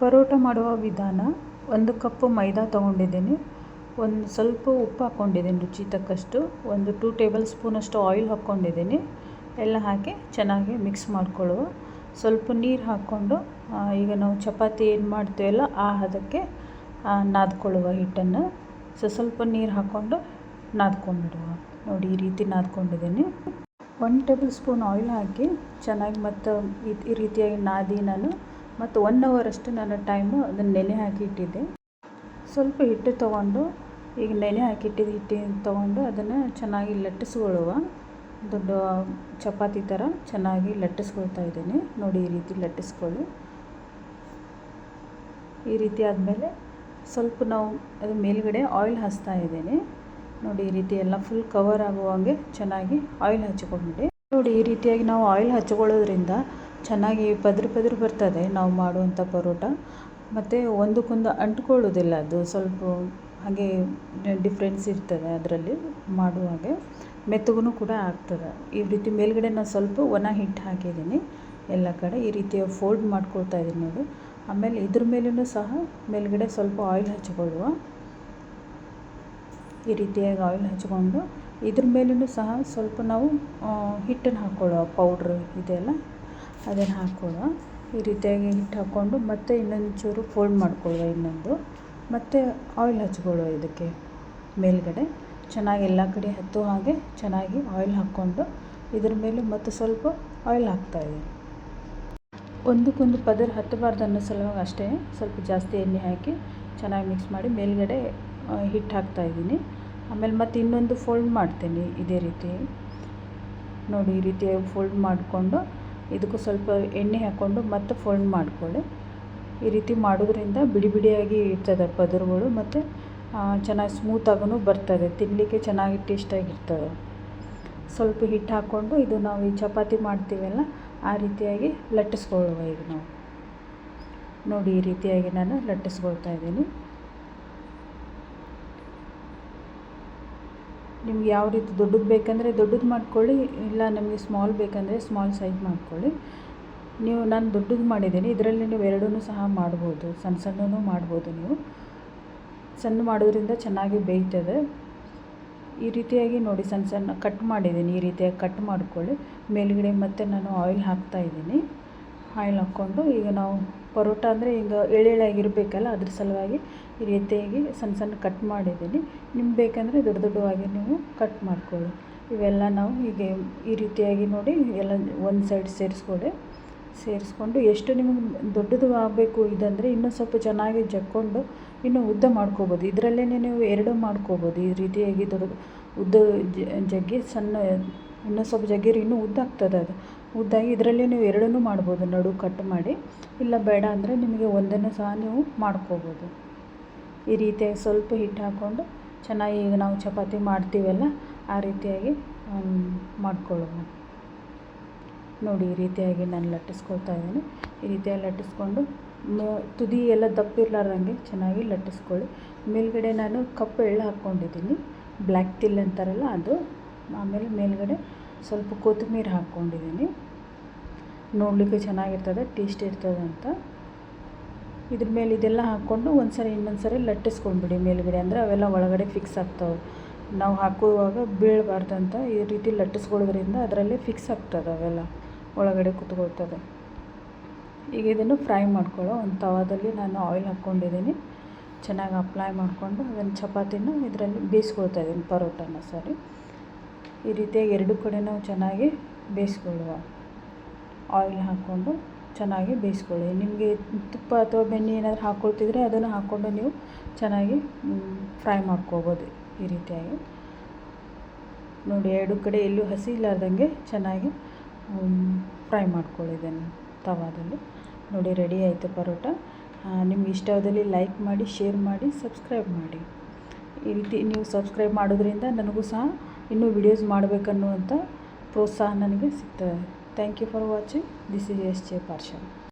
ಪರೋಟ ಮಾಡುವ ವಿಧಾನ ಒಂದು ಕಪ್ಪು ಮೈದಾ ತೊಗೊಂಡಿದ್ದೀನಿ ಒಂದು ಸ್ವಲ್ಪ ಉಪ್ಪು ಹಾಕ್ಕೊಂಡಿದ್ದೀನಿ ರುಚಿ ತಕ್ಕಷ್ಟು ಒಂದು ಟೂ ಟೇಬಲ್ ಸ್ಪೂನಷ್ಟು ಆಯಿಲ್ ಹಾಕ್ಕೊಂಡಿದ್ದೀನಿ ಎಲ್ಲ ಹಾಕಿ ಚೆನ್ನಾಗಿ ಮಿಕ್ಸ್ ಮಾಡ್ಕೊಳ್ಳುವ ಸ್ವಲ್ಪ ನೀರು ಹಾಕ್ಕೊಂಡು ಈಗ ನಾವು ಚಪಾತಿ ಏನು ಮಾಡ್ತೀವಲ್ಲ ಆ ಅದಕ್ಕೆ ನಾದ್ಕೊಳ್ಳುವ ಹಿಟ್ಟನ್ನು ಸೊ ಸ್ವಲ್ಪ ನೀರು ಹಾಕ್ಕೊಂಡು ಬಿಡುವ ನೋಡಿ ಈ ರೀತಿ ನಾದ್ಕೊಂಡಿದ್ದೀನಿ ಒನ್ ಟೇಬಲ್ ಸ್ಪೂನ್ ಆಯಿಲ್ ಹಾಕಿ ಚೆನ್ನಾಗಿ ಮತ್ತು ಈ ರೀತಿಯಾಗಿ ನಾದಿ ನಾನು ಮತ್ತು ಒನ್ ಅವರಷ್ಟು ನಾನು ಟೈಮು ಅದನ್ನು ನೆನೆ ಹಾಕಿ ಇಟ್ಟಿದ್ದೆ ಸ್ವಲ್ಪ ಹಿಟ್ಟು ತೊಗೊಂಡು ಈಗ ನೆನೆ ಹಾಕಿಟ್ಟಿದ್ದು ಹಿಟ್ಟಿನ ತೊಗೊಂಡು ಅದನ್ನು ಚೆನ್ನಾಗಿ ಲಟ್ಟಿಸ್ಕೊಳ್ಳುವ ದೊಡ್ಡ ಚಪಾತಿ ಥರ ಚೆನ್ನಾಗಿ ಲಟ್ಟಿಸ್ಕೊಳ್ತಾ ಇದ್ದೀನಿ ನೋಡಿ ಈ ರೀತಿ ಲಟ್ಟಿಸ್ಕೊಳ್ಳಿ ಈ ರೀತಿ ಆದಮೇಲೆ ಸ್ವಲ್ಪ ನಾವು ಅದು ಮೇಲ್ಗಡೆ ಆಯಿಲ್ ಹಚ್ತಾ ಇದ್ದೀನಿ ನೋಡಿ ಈ ರೀತಿ ಎಲ್ಲ ಫುಲ್ ಕವರ್ ಆಗುವಂಗೆ ಚೆನ್ನಾಗಿ ಆಯಿಲ್ ಹಚ್ಕೊಂಡ್ಬಿಡಿ ನೋಡಿ ಈ ರೀತಿಯಾಗಿ ನಾವು ಆಯಿಲ್ ಹಚ್ಕೊಳ್ಳೋದ್ರಿಂದ ಚೆನ್ನಾಗಿ ಪದರು ಪದರು ಬರ್ತದೆ ನಾವು ಮಾಡುವಂಥ ಪರೋಟ ಮತ್ತು ಒಂದಕ್ಕೊಂದು ಅಂಟ್ಕೊಳ್ಳೋದಿಲ್ಲ ಅದು ಸ್ವಲ್ಪ ಹಾಗೆ ಡಿಫ್ರೆನ್ಸ್ ಇರ್ತದೆ ಅದರಲ್ಲಿ ಮಾಡುವಾಗೆ ಮೆತ್ತಗೂ ಕೂಡ ಆಗ್ತದೆ ಈ ರೀತಿ ಮೇಲುಗಡೆ ನಾನು ಸ್ವಲ್ಪ ಒಣ ಹಿಟ್ಟು ಹಾಕಿದ್ದೀನಿ ಎಲ್ಲ ಕಡೆ ಈ ರೀತಿಯ ಫೋಲ್ಡ್ ಮಾಡ್ಕೊಳ್ತಾ ಇದ್ದೀನಿ ನೋಡಿ ಆಮೇಲೆ ಇದ್ರ ಮೇಲೂ ಸಹ ಮೇಲುಗಡೆ ಸ್ವಲ್ಪ ಆಯಿಲ್ ಹಚ್ಕೊಳ್ಳುವ ಈ ರೀತಿಯಾಗಿ ಆಯಿಲ್ ಹಚ್ಕೊಂಡು ಇದ್ರ ಮೇಲೂ ಸಹ ಸ್ವಲ್ಪ ನಾವು ಹಿಟ್ಟನ್ನು ಹಾಕ್ಕೊಳ್ಳುವ ಪೌಡ್ರ್ ಇದೆಲ್ಲ ಅದನ್ನು ಹಾಕೋಣ ಈ ರೀತಿಯಾಗಿ ಹಿಟ್ಟು ಹಾಕ್ಕೊಂಡು ಮತ್ತೆ ಇನ್ನೊಂದು ಚೂರು ಫೋಲ್ಡ್ ಮಾಡ್ಕೊಳ್ಳುವ ಇನ್ನೊಂದು ಮತ್ತೆ ಆಯಿಲ್ ಹಚ್ಕೊಳ್ಳುವ ಇದಕ್ಕೆ ಮೇಲುಗಡೆ ಚೆನ್ನಾಗಿ ಎಲ್ಲ ಕಡೆ ಹತ್ತೋ ಹಾಗೆ ಚೆನ್ನಾಗಿ ಆಯಿಲ್ ಹಾಕ್ಕೊಂಡು ಇದ್ರ ಮೇಲೆ ಮತ್ತು ಸ್ವಲ್ಪ ಆಯಿಲ್ ಹಾಕ್ತಾಯಿದೆ ಒಂದಕ್ಕೊಂದು ಪದರ್ ಹತ್ತಬಾರ್ದು ಅನ್ನೋ ಸಲುವಾಗಿ ಅಷ್ಟೇ ಸ್ವಲ್ಪ ಜಾಸ್ತಿ ಎಣ್ಣೆ ಹಾಕಿ ಚೆನ್ನಾಗಿ ಮಿಕ್ಸ್ ಮಾಡಿ ಮೇಲುಗಡೆ ಹಿಟ್ಟು ಹಾಕ್ತಾಯಿದ್ದೀನಿ ಆಮೇಲೆ ಮತ್ತೆ ಇನ್ನೊಂದು ಫೋಲ್ಡ್ ಮಾಡ್ತೀನಿ ಇದೇ ರೀತಿ ನೋಡಿ ಈ ರೀತಿ ಫೋಲ್ಡ್ ಮಾಡಿಕೊಂಡು ಇದಕ್ಕೂ ಸ್ವಲ್ಪ ಎಣ್ಣೆ ಹಾಕ್ಕೊಂಡು ಮತ್ತೆ ಫೋಲ್ಡ್ ಮಾಡಿಕೊಳ್ಳಿ ಈ ರೀತಿ ಮಾಡೋದ್ರಿಂದ ಬಿಡಿ ಬಿಡಿಯಾಗಿ ಇರ್ತದೆ ಪದರುಗಳು ಮತ್ತು ಚೆನ್ನಾಗಿ ಸ್ಮೂತಾಗೂ ಬರ್ತದೆ ತಿನ್ನಲಿಕ್ಕೆ ಚೆನ್ನಾಗಿ ಟೇಸ್ಟಾಗಿರ್ತದೆ ಸ್ವಲ್ಪ ಹಿಟ್ಟು ಹಾಕ್ಕೊಂಡು ಇದು ನಾವು ಈ ಚಪಾತಿ ಮಾಡ್ತೀವಲ್ಲ ಆ ರೀತಿಯಾಗಿ ಲಟ್ಟಿಸ್ಕೊಳ್ಳುವ ಈಗ ನಾವು ನೋಡಿ ಈ ರೀತಿಯಾಗಿ ನಾನು ಲಟ್ಟಿಸ್ಕೊಳ್ತಾ ಇದ್ದೀನಿ ನಿಮ್ಗೆ ಯಾವ ರೀತಿ ದೊಡ್ಡದು ಬೇಕಂದರೆ ದೊಡ್ಡದು ಮಾಡ್ಕೊಳ್ಳಿ ಇಲ್ಲ ನಿಮಗೆ ಸ್ಮಾಲ್ ಬೇಕೆಂದರೆ ಸ್ಮಾಲ್ ಸೈಜ್ ಮಾಡ್ಕೊಳ್ಳಿ ನೀವು ನಾನು ದೊಡ್ಡದು ಮಾಡಿದ್ದೀನಿ ಇದರಲ್ಲಿ ನೀವು ಎರಡೂ ಸಹ ಮಾಡ್ಬೋದು ಸಣ್ಣ ಸಣ್ಣನೂ ಮಾಡ್ಬೋದು ನೀವು ಸಣ್ಣ ಮಾಡೋದ್ರಿಂದ ಚೆನ್ನಾಗಿ ಬೇಯ್ತದೆ ಈ ರೀತಿಯಾಗಿ ನೋಡಿ ಸಣ್ಣ ಸಣ್ಣ ಕಟ್ ಮಾಡಿದ್ದೀನಿ ಈ ರೀತಿಯಾಗಿ ಕಟ್ ಮಾಡ್ಕೊಳ್ಳಿ ಮೇಲುಗಡೆ ಮತ್ತೆ ನಾನು ಆಯಿಲ್ ಹಾಕ್ತಾ ಇದ್ದೀನಿ ಆಯಿಲ್ ಹಾಕ್ಕೊಂಡು ಈಗ ನಾವು ಪರೋಟ ಅಂದರೆ ಈಗ ಎಳೆ ಎಳೆಯಾಗಿರಬೇಕಲ್ಲ ಅದ್ರ ಸಲುವಾಗಿ ಈ ರೀತಿಯಾಗಿ ಸಣ್ಣ ಸಣ್ಣ ಕಟ್ ಮಾಡಿದ್ದೀನಿ ನಿಮ್ಗೆ ಬೇಕೆಂದರೆ ದೊಡ್ಡ ದೊಡ್ಡವಾಗಿ ನೀವು ಕಟ್ ಮಾಡ್ಕೊಳ್ಳಿ ಇವೆಲ್ಲ ನಾವು ಹೀಗೆ ಈ ರೀತಿಯಾಗಿ ನೋಡಿ ಎಲ್ಲ ಒಂದು ಸೈಡ್ ಸೇರಿಸ್ಕೊಳ್ಳಿ ಸೇರಿಸ್ಕೊಂಡು ಎಷ್ಟು ನಿಮಗೆ ದೊಡ್ಡದು ಆಗಬೇಕು ಇದಂದರೆ ಇನ್ನೂ ಸ್ವಲ್ಪ ಚೆನ್ನಾಗಿ ಜಕ್ಕೊಂಡು ಇನ್ನೂ ಉದ್ದ ಮಾಡ್ಕೋಬೋದು ಇದರಲ್ಲೇ ನೀವು ಎರಡು ಮಾಡ್ಕೋಬೋದು ಈ ರೀತಿಯಾಗಿ ದೊಡ್ಡ ಉದ್ದ ಜಗ್ಗಿ ಸಣ್ಣ ಇನ್ನೂ ಸ್ವಲ್ಪ ಜಗ್ಗಿರಿ ಇನ್ನೂ ಉದ್ದಾಗ್ತದೆ ಅದು ಉದ್ದಾಗಿ ಇದರಲ್ಲೇ ನೀವು ಎರಡನ್ನೂ ಮಾಡ್ಬೋದು ನಡು ಕಟ್ ಮಾಡಿ ಇಲ್ಲ ಬೇಡ ಅಂದರೆ ನಿಮಗೆ ಒಂದನ್ನು ಸಹ ನೀವು ಮಾಡ್ಕೋಬೋದು ಈ ರೀತಿಯಾಗಿ ಸ್ವಲ್ಪ ಹಿಟ್ಟು ಹಾಕ್ಕೊಂಡು ಚೆನ್ನಾಗಿ ಈಗ ನಾವು ಚಪಾತಿ ಮಾಡ್ತೀವಲ್ಲ ಆ ರೀತಿಯಾಗಿ ಮಾಡ್ಕೊಳ್ಳೋಣ ನೋಡಿ ಈ ರೀತಿಯಾಗಿ ನಾನು ಲಟ್ಟಿಸ್ಕೊಳ್ತಾ ಇದ್ದೀನಿ ಈ ರೀತಿಯಾಗಿ ಲಟ್ಟಿಸ್ಕೊಂಡು ತುದಿ ಎಲ್ಲ ದಪ್ಪಿರ್ಲಾರ್ದಂಗೆ ಚೆನ್ನಾಗಿ ಲಟ್ಟಿಸ್ಕೊಳ್ಳಿ ಮೇಲ್ಗಡೆ ನಾನು ಕಪ್ಪು ಎಳ್ಳು ಹಾಕ್ಕೊಂಡಿದ್ದೀನಿ ಬ್ಲ್ಯಾಕ್ ತಿಲ್ ಅಂತಾರಲ್ಲ ಅದು ಆಮೇಲೆ ಮೇಲುಗಡೆ ಸ್ವಲ್ಪ ಕೊತ್ತಂಬರಿ ಹಾಕ್ಕೊಂಡಿದ್ದೀನಿ ನೋಡಲಿಕ್ಕೆ ಚೆನ್ನಾಗಿರ್ತದೆ ಟೇಸ್ಟ್ ಇರ್ತದೆ ಅಂತ ಇದ್ರ ಮೇಲೆ ಇದೆಲ್ಲ ಹಾಕ್ಕೊಂಡು ಒಂದು ಸರಿ ಇನ್ನೊಂದು ಸರಿ ಲಟ್ಟಿಸ್ಕೊಂಡ್ಬಿಡಿ ಮೇಲುಗಡೆ ಅಂದರೆ ಅವೆಲ್ಲ ಒಳಗಡೆ ಫಿಕ್ಸ್ ಆಗ್ತವೆ ನಾವು ಹಾಕುವಾಗ ಬೀಳಬಾರ್ದಂತ ಈ ರೀತಿ ಲಟ್ಟಿಸ್ಕೊಳ್ಳೋದ್ರಿಂದ ಅದರಲ್ಲೇ ಫಿಕ್ಸ್ ಆಗ್ತದೆ ಅವೆಲ್ಲ ಒಳಗಡೆ ಕುತ್ಕೊಳ್ತದೆ ಈಗ ಇದನ್ನು ಫ್ರೈ ಮಾಡ್ಕೊಳ್ಳೋ ಒಂದು ತವಾದಲ್ಲಿ ನಾನು ಆಯಿಲ್ ಹಾಕ್ಕೊಂಡಿದ್ದೀನಿ ಚೆನ್ನಾಗಿ ಅಪ್ಲೈ ಮಾಡಿಕೊಂಡು ಅದನ್ನು ಚಪಾತಿನ ಇದರಲ್ಲಿ ಬೇಯಿಸ್ಕೊಳ್ತಾ ಇದ್ದೀನಿ ಪರೋಟನ ಸಾರಿ ಈ ರೀತಿಯಾಗಿ ಎರಡು ಕಡೆ ನಾವು ಚೆನ್ನಾಗಿ ಬೇಯಿಸ್ಕೊಳ್ಳುವ ಆಯಿಲ್ ಹಾಕ್ಕೊಂಡು ಚೆನ್ನಾಗಿ ಬೇಯಿಸ್ಕೊಳ್ಳಿ ನಿಮಗೆ ತುಪ್ಪ ಅಥವಾ ಬೆಣ್ಣೆ ಏನಾದರೂ ಹಾಕ್ಕೊಳ್ತಿದ್ರೆ ಅದನ್ನು ಹಾಕ್ಕೊಂಡು ನೀವು ಚೆನ್ನಾಗಿ ಫ್ರೈ ಮಾಡ್ಕೋಬೋದು ಈ ರೀತಿಯಾಗಿ ನೋಡಿ ಎರಡು ಕಡೆ ಎಲ್ಲೂ ಹಸಿ ಇಲ್ಲಾರ್ದಂಗೆ ಚೆನ್ನಾಗಿ ಫ್ರೈ ಮಾಡ್ಕೊಳ್ಳಿ ಇದನ್ನು ತವಾದಲ್ಲಿ ನೋಡಿ ರೆಡಿ ಆಯಿತು ಪರೋಟ ನಿಮ್ಗೆ ಇಷ್ಟವಾದಲ್ಲಿ ಲೈಕ್ ಮಾಡಿ ಶೇರ್ ಮಾಡಿ ಸಬ್ಸ್ಕ್ರೈಬ್ ಮಾಡಿ ಈ ರೀತಿ ನೀವು ಸಬ್ಸ್ಕ್ರೈಬ್ ಮಾಡೋದ್ರಿಂದ ನನಗೂ ಸಹ ಇನ್ನೂ ವಿಡಿಯೋಸ್ ಮಾಡಬೇಕನ್ನುವಂಥ ಪ್ರೋತ್ಸಾಹ ನನಗೆ ಸಿಗ್ತದೆ Thank you for watching. This is S.J. Parsham.